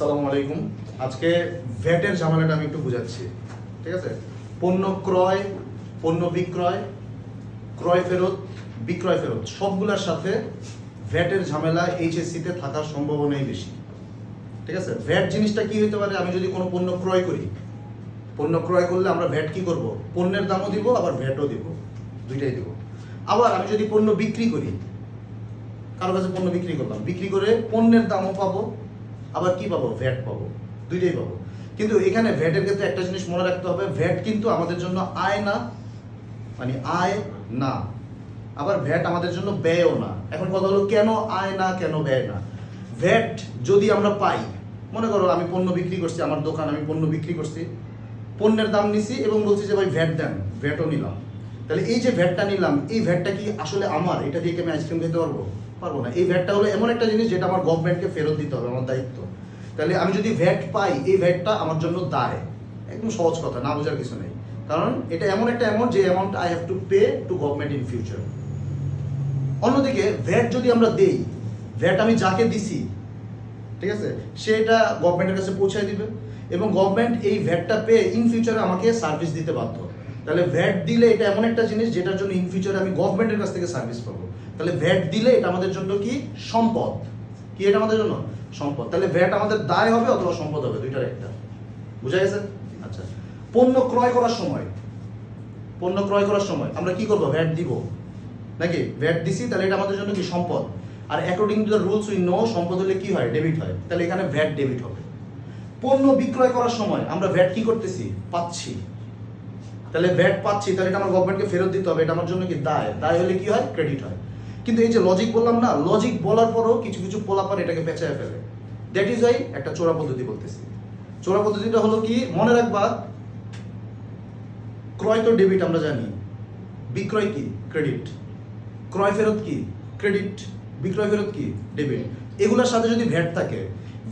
সালামু আলাইকুম। আজকে ভ্যাটের ঝামেলাটা আমি একটু বুঝাচ্ছি, ঠিক আছে? পণ্য ক্রয়, পণ্য বিক্রয়, ক্রয় ফেরত, বিক্রয় ফেরত, সবগুলোর সাথে ভ্যাটের ঝামেলা এইচএসসিতে থাকার সম্ভাবনাই বেশি, ঠিক আছে? ভ্যাট জিনিসটা কি হতে পারে? আমি যদি কোনো পণ্য ক্রয় করি, পণ্য ক্রয় করলে আমরা ভ্যাট কি করব? পণ্যের দামও দিব, আবার ভ্যাটও দিব, দুইটাই দিব। আবার আমি যদি পণ্য বিক্রি করি, কারও কাছে পণ্য বিক্রি করলাম, বিক্রি করে পণ্যের দামও পাবো আবার কি পাবো? ভ্যাট পাবো। দুইটাই পাবো। কিন্তু এখানে ভ্যাটের ক্ষেত্রে একটা জিনিস মনে রাখতে হবে ভ্যাট কিন্তু আমাদের জন্য আয় না মানে আয় না। আবার ভ্যাট আমাদের জন্য ব্যয়ও না। এখন কথা হলো কেন আয় না, কেন ব্যয় না? ভ্যাট যদি আমরা পাই, মনে করো আমি পণ্য বিক্রি করছি, আমার দোকান, আমি পণ্য বিক্রি করছি, পণ্যের দাম নিছি এবং বলছি যে, ভাই ভ্যাট দেন। ভ্যাটও নিলাম। তাহলে এই যে ভ্যাটটা নিলাম, এই ভ্যাটটা কি আসলে আমার? এটা দিয়ে কি আমি আইসক্রিম খেতে পারব? পারব না। এই ভ্যাটটা হলো এমন একটা জিনিস যেটা আমার গভর্নমেন্টকে ফেরত দিতে হবে, আমার দায়িত্ব। তাহলে আমি যদি ভ্যাট পাই, এই ভ্যাটটা আমার জন্য দায়। একদম সহজ কথা, না বোঝার কিছু নেই। কারণ এটা এমন একটা অ্যামাউন্ট যে amount I have to pay to government in future অন্যদিকে ভ্যাট যদি আমরা দেই ভ্যাট আমি যাকে দিছি, ঠিক আছে? সে এটা গভর্নমেন্টের কাছে পৌঁছায় দিবে। এবং গভর্নমেন্ট এই ভ্যাটটা পেয়ে ইন ফিউচারে আমাকে সার্ভিস দিতে বাধ্য তাহলে ভ্যাট দিলে এটা এমন একটা জিনিস যেটার জন্য ইন ফিউচারে আমি গভর্নমেন্টের কাছ থেকে সার্ভিস পাবো। তাহলে ভ্যাট দিলে এটা আমাদের জন্য কি? সম্পদ। কি এটা আমাদের জন্য? সম্পদ। তাহলে ভ্যাট আমাদের দায় হবে অথবা সম্পদ হবে? দুইটার একটা। বুঝা গেছে? আচ্ছা। পণ্য ক্রয় করার সময়। পণ্য ক্রয় করার সময় আমরা কি করব? ভ্যাট দিব। নাকি? ভ্যাট দিছি, তাহলে এটা আমাদের জন্য কি? সম্পদ। আর according to the rules we know সম্পদ হলে কি হয়? ডেবিট হয়। তাহলে এখানে ভ্যাট ডেবিট হবে। পণ্য বিক্রয় করার সময় আমরা ভ্যাট কি করতেছি? পাচ্ছি। তাহলে ভ্যাট পাচ্ছি, তাহলে এটা আমার গভর্নমেন্টকে ফেরত দিতে হবে, এটা আমার জন্য কি দায়? দায় হলে কি হয়? ক্রেডিট হয়। কিন্তু এই যে লজিক বললাম না লজিক বলার পরও কিছু কিছু পোলাপান এটাকে পেঁচায় ফেলে। দ্যাট ইজ ওয়াই একটা চোরা পদ্ধতি বলতেছি। চোরা পদ্ধতিটা হলো কি, মনে রাখবা, ক্রয় তো ডেবিট আমরা জানি। বিক্রয় কি? ক্রেডিট ক্রয় ফেরত কি? ক্রেডিট বিক্রয় ফেরত কি? ডেবিট এগুলোর সাথে যদি ভ্যাট থাকে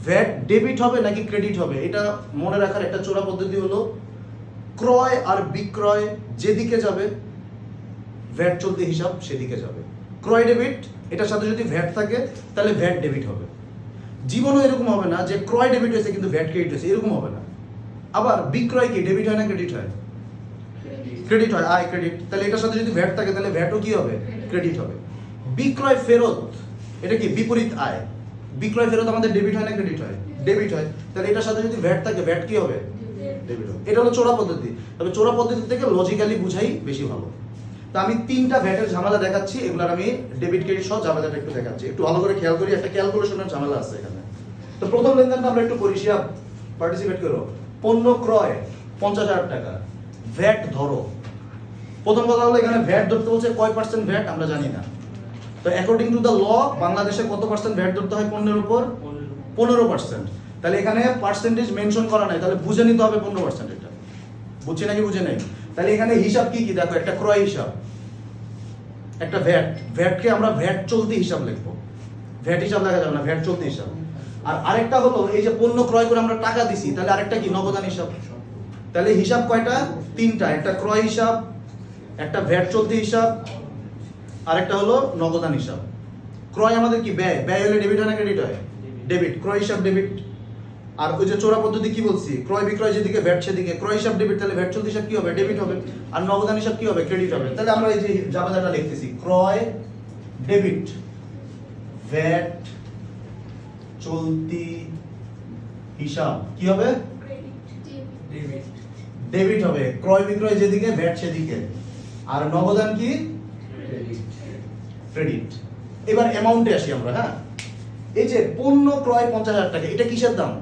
ভ্যাট ডেবিট হবে নাকি ক্রেডিট হবে, এটা মনে রাখার একটা চোরা পদ্ধতি হলো ক্রয় আর বিক্রয় যেদিকে যাবে ভ্যাট চলতি হিসাব সেদিকে যাবে। ক্রয় ডেবিট এটার সাথে যদি ভ্যাট থাকে তাহলে ভ্যাট ডেবিট হবে। জীবনও এরকম হবে না যে ক্রয় ডেবিট হয়েছে কিন্তু ভ্যাট ক্রেডিট হয়েছে এরকম হবে না। আবার বিক্রয় কি ডেবিট হয় না ক্রেডিট হয়? ক্রেডিট। হয় আয় ক্রেডিট। তাহলে এটার সাথে যদি ভ্যাট থাকে তাহলে ভ্যাটও কি হবে? ক্রেডিট। হবে। বিক্রয় ফেরত এটা কি বিপরীত আয়? বিক্রয় ফেরত আমাদের ডেবিট হয় না ক্রেডিট হয়। ডেবিট হয়। তাহলে এটার সাথে যদি ভ্যাট থাকে ভ্যাট কি হবে? এটা হলো চোরা পদ্ধতি। তবে চোরা পদ্ধতি থেকে লজিক্যালি বুঝাই বেশি ভালো। তা আমি তিনটা ভ্যাটের ঝামেলা দেখাচ্ছি, এগুলার আমি ডেবিট ক্রেডিট সহ ঝামেলাটা একটু দেখাচ্ছি। একটু ভালো করে খেয়াল করি, একটা ক্যালকুলেশনের ঝামেলা আছে এখানে। তো প্রথম লেনদেনটা আমরা একটু করি, শিয়াব পার্টিসিপেট করো। পণ্য ক্রয়, পঞ্চাশ হাজার টাকা। ভ্যাট ধরো। প্রথম কথা হলো এখানে ভ্যাট ধরতে বলছে কয় পার্সেন্ট ভ্যাট, আমরা জানি না। তো অ্যাকর্ডিং টু দ্য ল বাংলাদেশে কত পার্সেন্ট ভ্যাট ধরতে হয় পণ্যের উপর? পনেরো পার্সেন্ট তাহলে এখানে পার্সেন্টেজ মেনশন করা নাই তাহলে বুঝে নিতে হবে পনেরো পার্সেন্ট এটা বুঝছে নাকি বুঝে নেই? তাহলে এখানে হিসাব কি কি? দেখো একটা ক্রয় হিসাব একটা ভ্যাট। ভ্যাটকে আমরা ভ্যাট চলতি হিসাব লিখব। ভ্যাট হিসাব লেখা যাবে না ভ্যাট চলতি হিসাব। আর আরেকটা হলো এই যে পণ্য ক্রয় করে আমরা টাকা দিছি তাহলে আরেকটা কি? নগদান হিসাব। তাহলে হিসাব কয়টা? তিনটা। একটা ক্রয় হিসাব একটা ভ্যাট চলতি হিসাব আরেকটা হলো নগদান হিসাব। ক্রয় আমাদের কি? ব্যয়। ব্যয় হলে ডেবিট হয় না ক্রেডিট হয়? ডেবিট ক্রয় হিসাব ডেবিট আর ওই যে চোরা পদ্ধতি কি বলছি? ক্রয় বিক্রয় যেদিকে ভ্যাট সেদিকে। ক্রয় হিসাব ডেবিট তাহলে ভ্যাট চলতি হিসাব কি হবে? ডেবিট হবে। আর নগদান হিসাব কি হবে? ক্রেডিট হবে। তাহলে আমরা এই যে জাবেদাটা লিখতেছি। ক্রয় ডেবিট ভ্যাট চলতি হিসাব কি হবে? ডেবিট হবে। ক্রয় বিক্রয় যেদিকে ভ্যাট সেদিকে। আর নগদান কি? ক্রেডিট এবার অ্যামাউন্টে আসি আমরা হ্যাঁ? এই যে পণ্য ক্রয় পঞ্চাশ হাজার টাকা এটা কিসের দাম?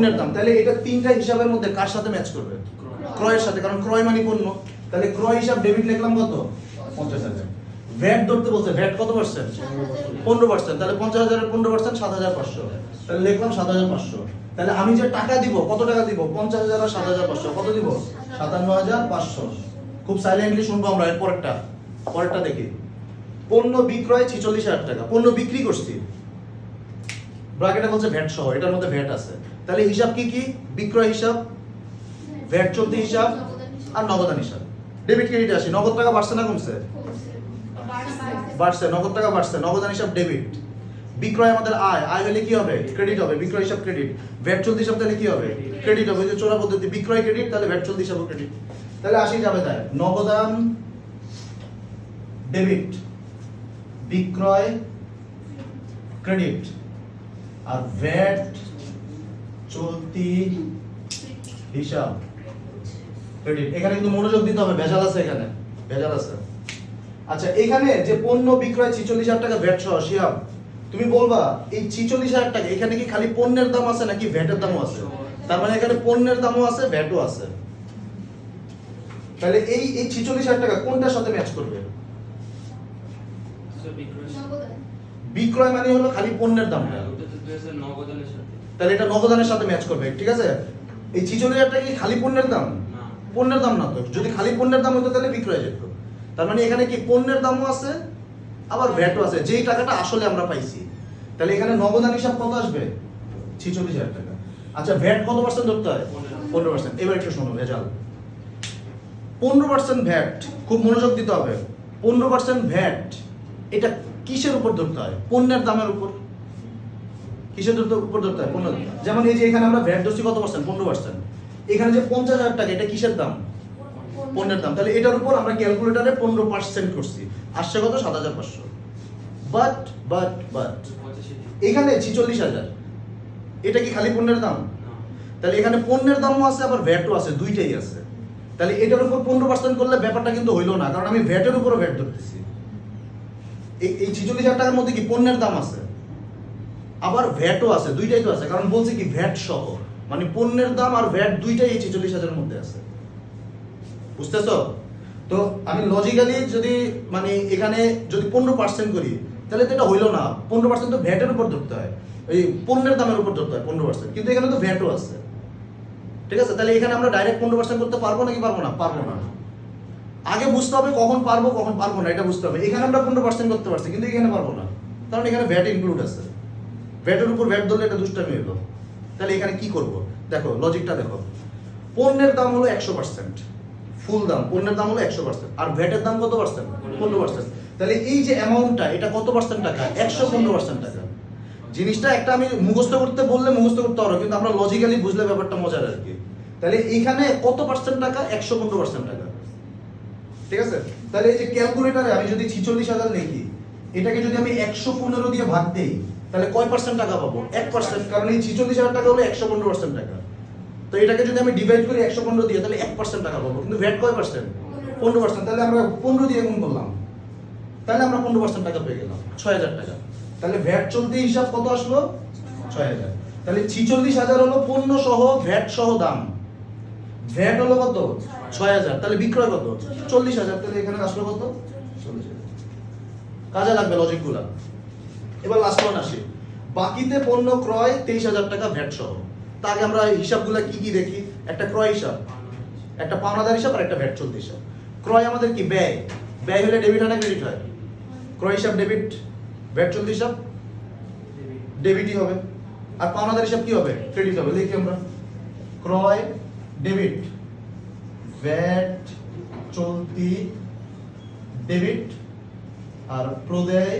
পণ্যের দাম। তাহলে এটা তিনটা হিসাবের মধ্যে কার সাথে ম্যাচ করবে? ক্রয়ের সাথে। কারণ ক্রয় মানে পণ্য। তাহলে ক্রয় হিসাব ডেবিট লিখলাম কত? পঞ্চাশ হাজার। ভ্যাট ধরতে বলছে। ভ্যাট কত পার্সেন্ট পনেরো পার্সেন্ট তাহলে পঞ্চাশ হাজারের পনেরো পার্সেন্ট সাত হাজার পাঁচশো। তাহলে লিখলাম সাত হাজার পাঁচশো। তাহলে আমি যে টাকা দিব কত টাকা দিব? পঞ্চাশ হাজার আর সাত হাজার পাঁচশো। কত দিব? সাতান্ন হাজার পাঁচশো। খুব সাইলেন্টলি শুনব আমরা এর পরেরটা। পরেরটা দেখি। পণ্য বিক্রয় ছিচল্লিশ হাজার টাকা। পণ্য বিক্রি করছি। ব্রাকেটে বলছে ভ্যাট সহ। এটার মধ্যে ভ্যাট আছে। তাহলে হিসাব কি কি? বিক্রয় হিসাব ভ্যাট চলতি হিসাব আর নগদান হিসাব। ডেবিট ক্রেডিট আসি, নগদ টাকা বাড়ছে না কমছে? বাড়ছে, নগদ টাকা বাড়ছে, নগদান হিসাব, ডেবিট। বিক্রয় আমাদের আয় আয় হলে কি হবে? ক্রেডিট হবে, বিক্রয় হিসাব, ক্রেডিট। ভ্যাট চলতি হিসাব তাহলে কি হবে? ক্রেডিট হবে যে চোরা পদ্ধতি, বিক্রয়, ক্রেডিট, তাহলে ভ্যাট চলতি হিসাব ক্রেডিট। তাহলে আসি যাবে তাই, নগদান, ডেবিট, বিক্রয়, ক্রেডিট। আর ভ্যাট চলতি হিসাব। ক্রেডিট এখানে কিন্তু মনোযোগ দিতে হবে ভেজাল আছে এখানে। ভেজাল আছে। আচ্ছা এখানে যে পণ্য বিক্রয় ছিচল্লিশ হাজার টাকা ভ্যাট সহ শিয়াব তুমি বলবা এই ছিচল্লিশ হাজার টাকা এখানে কি খালি পণ্যের দাম আছে নাকি ভ্যাটের দামও আছে? তার মানে এখানে পণ্যের দামও আছে ভ্যাটও আছে। তাহলে এই এই ছিচল্লিশ হাজার টাকা কোনটার সাথে ম্যাচ করবে? বিক্রয়। মানে হলো খালি পণ্যের দামটা। নগদানের সাথে। তাহলে এটা নগদানের সাথে ম্যাচ করবে ঠিক আছে? এই ছিচল্লিশ হাজার টাকা কি খালি পণ্যের দাম? না। পণ্যের দাম না তো। যদি খালি পণ্যের দাম হতো তাহলে বিক্রয় যেত। তার মানে এখানে কি পণ্যের দামও আছে আবার ভ্যাটও আছে। যেই টাকাটা আসলে আমরা পাইছি। তাহলে এখানে নগদান হিসাব কত আসবে? ছিচল্লিশ হাজার টাকা। আচ্ছা ভ্যাট কত পার্সেন্ট ধরতে হয়? পনেরো। পার্সেন্ট এবার একটু শোনো ভেজাল। পনেরো পার্সেন্ট ভ্যাট খুব মনোযোগ দিতে হবে। পনেরো পার্সেন্ট ভ্যাট এটা কিসের উপর ধরতে হয়? পণ্যের দামের উপর। কিসের উপর ধরতে হয় পণ্য যেমন এই যে এখানে আমরা ভ্যাট ধরছি কত পার্সেন্ট পনেরো পার্সেন্ট এখানে যে পঞ্চাশ হাজার টাকা, এটা কিসের দাম? পণ্যের দাম। তাহলে এটার উপর আমরা ক্যালকুলেটারে পনেরো পার্সেন্ট করছি। আসছে কত? সাত হাজার পাঁচশো। বাট বাট বাট এখানে ছিচল্লিশ হাজার। এটা কি খালি পণ্যের দাম? তাহলে এখানে পণ্যের দামও আছে, আবার ভ্যাটও আছে, দুইটাই আছে। তাহলে এটার উপর পনেরো পার্সেন্ট করলে ব্যাপারটা কিন্তু হইল না, কারণ আমি ভ্যাটের উপরও ভ্যাট ধরতেছি। এই ছিচল্লিশ হাজার টাকার মধ্যে কি পণ্যের দাম আছে? আবার ভ্যাটও আছে, দুইটাই তো আছে, কারণ বলছে কি ভ্যাট সহ। মানে পণ্যের দাম আর ভ্যাট দুইটাই এই ছিচল্লিশ হাজারের মধ্যে আছে। বুঝতেছো? তো আমি লজিক্যালি যদি মানে এখানে যদি পনেরো পার্সেন্ট করি, তাহলে তো এটা হইল না। পনেরো পার্সেন্ট তো ভ্যাটের উপর ধরতে হয়। এই পণ্যের দামের উপর ধরতে হয়, পনেরো পার্সেন্ট কিন্তু এখানে তো ভ্যাটও আছে। ঠিক আছে? তাহলে এখানে আমরা ডাইরেক্ট পনেরো পার্সেন্ট করতে পারব নাকি পারব না? পারব না। আগে বুঝতে হবে কখন পারব কখন পারব না, এটা বুঝতে হবে। এখানে আমরা পনেরো পার্সেন্ট করতে পারছি, কিন্তু এখানে পারব না। কারণ এখানে ভ্যাট ইনক্লুড আছে। ভ্যাটের উপর ভ্যাট ধরলে এটা দুষ্টামি হলো তাহলে এখানে কি করব? দেখো লজিকটা দেখো। পণ্যের দাম হলো একশো পার্সেন্ট ফুল দাম, পণ্যের দাম হলো একশো পার্সেন্ট আর ভ্যাটের দাম কত পার্সেন্ট পনেরো পার্সেন্ট তাহলে এই যে অ্যামাউন্টটা এটা কত পার্সেন্ট টাকা? একশো পনেরো পার্সেন্ট টাকা। জিনিসটা একটা আমি মুখস্থ করতে বললে মুখস্থ করতে পারো, কিন্তু আমরা লজিক্যালি বুঝলে ব্যাপারটা মজার আর কি। তাহলে এইখানে কত পার্সেন্ট টাকা? একশো পনেরো পার্সেন্ট টাকা। ঠিক আছে? তাহলে এই যে ক্যালকুলেটারে আমি যদি ছিচল্লিশ হাজার লিখি, এটাকে যদি আমি একশো পনেরো দিয়ে ভাগ দেই তাহলে কয় পার্সেন্ট টাকা পাবো? এক পার্সেন্ট কারণ এই ছিচল্লিশ হাজার টাকা হলো একশো পনেরো পার্সেন্ট টাকা। তো এটাকে যদি আমি ডিভাইড করি একশো পনেরো দিয়ে, তাহলে এক পার্সেন্ট টাকা পাবো। কিন্তু ভ্যাট কয় পার্সেন্ট পনেরো পার্সেন্ট তাহলে আমরা পনেরো দিয়ে গুণ করলাম। তাহলে আমরা পনেরো পার্সেন্ট টাকা পেয়ে গেলাম, ছয় হাজার টাকা। তাহলে ভ্যাট চলতি হিসাব কত আসলো? ছয় হাজার। তাহলে ছিচল্লিশ হাজার হলো পণ্য সহ ভ্যাট সহ দাম। ভ্যাট হলো কত? ছয় হাজার। তাহলে বিক্রয় কত? চল্লিশ হাজার। তাহলে এখানে আসলো কত? চল্লিশ হাজার। কাজে লাগবে লজিকগুলা। এবার লাস্ট ওয়ান আসি। বাকিতে পণ্য ক্রয় তেইশ হাজার টাকা ভ্যাট সহ। তার আগে আমরা হিসাবগুলা কি কি দেখি? একটা ক্রয় হিসাব, একটা পাওনাদার হিসাব আর একটা ভ্যাট চলতি হিসাব। ক্রয় আমাদের কি? ব্যয়। ব্যয় হলে ডেবিট হয় না ক্রেডিট হয়? ক্রয় হিসাব ডেবিট ভ্যাট চলতি হিসাব? ডেবিটই হবে। আর পাওনাদার হিসাব কি হবে? ক্রেডিট হবে। দেখি আমরা। ক্রয় ডেবিট ভ্যাট চলতি ডেবিট আর প্রদেয়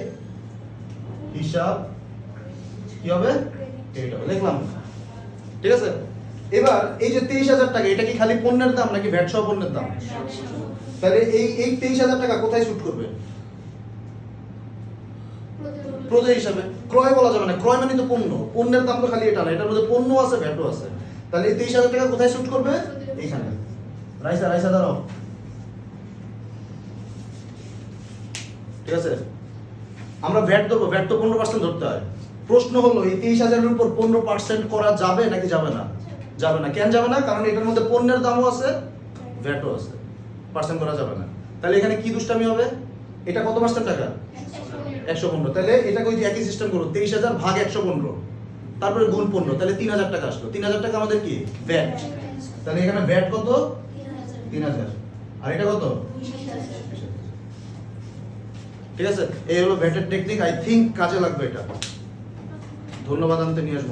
হিসাব, কি হবে? লিখলাম। ঠিক আছে? এবার এই যে তেইশ হাজার টাকা, এটা কি খালি পণ্যের দাম নাকি ভ্যাট সহ পণ্যের দাম? তাহলে এই এই তেইশ হাজার টাকা কোথায় শুট করবে? প্রজা হিসাবে। ক্রয় বলা যাবে না, ক্রয় মানে তো পণ্য। পণ্যের দাম তো খালি এটা না, এটার মধ্যে পণ্য আছে ভ্যাটও আছে। তাহলে এই তেইশ হাজার টাকা কোথায় শুট করবে? এইখানে। রাইসা রাইসা, দাঁড়াও। ঠিক আছে? আমরা ভ্যাট ধরবো, ভ্যাট তো পনেরো পার্সেন্ট ধরতে হয়। প্রশ্ন হলো, এই তেইশ হাজারের উপর পনেরো পার্সেন্ট করা যাবে নাকি যাবে না? যাবে না। কেন যাবে না? কারণ এটার মধ্যে পণ্যের দামও আছে, ভ্যাটও আছে। পার্সেন্ট করা যাবে না। তাহলে এখানে কি দুষ্টামি হবে? এটা কত পার্সেন্ট টাকা? একশো পনেরো। তাহলে এটাকে ওই যে একই সিস্টেম করো তেইশ হাজার ভাগ একশো পনেরো। তারপরে গুণ পনেরো। তাহলে তিন হাজার টাকা আসলো। তিন হাজার টাকা আমাদের কি? ভ্যাট। তাহলে এখানে ভ্যাট কত? তিন হাজার। আর এটা কত? ঠিক আছে? এই হলো ব্যাটের টেকনিক আই থিঙ্ক কাজে লাগবে এটা। ধন্যবাদ, আনতে নিয়ে আসব